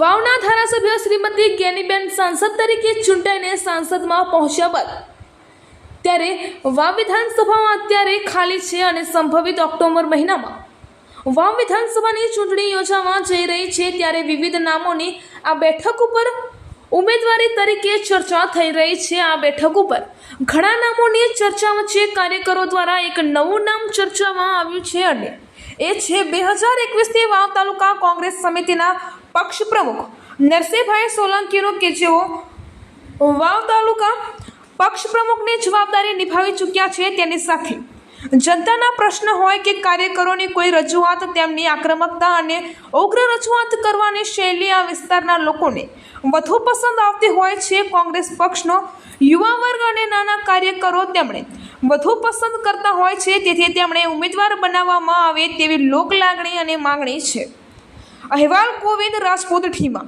વાવના ધારાસભ્ય શ્રીમતી જ્ઞાનીબેન સાંસદ તરીકે ચૂંટાઈને સાંસદમાં પહોંચ્યા બાદ ત્યારે વાવ વિધાનસભામાં અત્યારે ખાલી છે અને સંભવિત ઓક્ટોબર મહિનામાં વાવ વિધાનસભાની ચૂંટણી યોજાવા જઈ રહી છે ત્યારે વિવિધ નામોની આ બેઠક ઉપર ઉમેદવારી તરીકે ચર્ચા થઈ રહી છે. આ બેઠક ઉપર ઘણા નામોની ચર્ચા વચ્ચે કાર્યકરો દ્વારા એક નવું નામ ચર્ચામાં આવ્યું છે અને એ છે, બે હજાર એકવીસની વાવ તાલુકા કોંગ્રેસ સમિતિના પક્ષ પ્રમુખ નરસિંહભાઈ સોલંકીનો કે જેઓ વાવ તાલુકા પક્ષ પ્રમુખની જવાબદારી નિભાવી ચૂક્યા છે તેની સાથે. જનતાના પ્રશ્ન હોય કે કાર્યકરોની કોઈ રજૂઆત તેમની આક્રમકતા અને ઉગ્ર રજૂઆત કરવાની શૈલી આ વિસ્તારના લોકોને વધુ પસંદ આવતી હોય છે. કોંગ્રેસ પક્ષનો યુવા વર્ગ અને નાના કાર્યકરો તેમણે વધુ પસંદ કરતા હોય છે. તેથી તેમણે ઉમેદવાર બનાવવામાં આવે તેવી લોકલાગણી અને માંગણી છે. અહેવાલ ગોવિંદ રાજપૂત ઠીમા.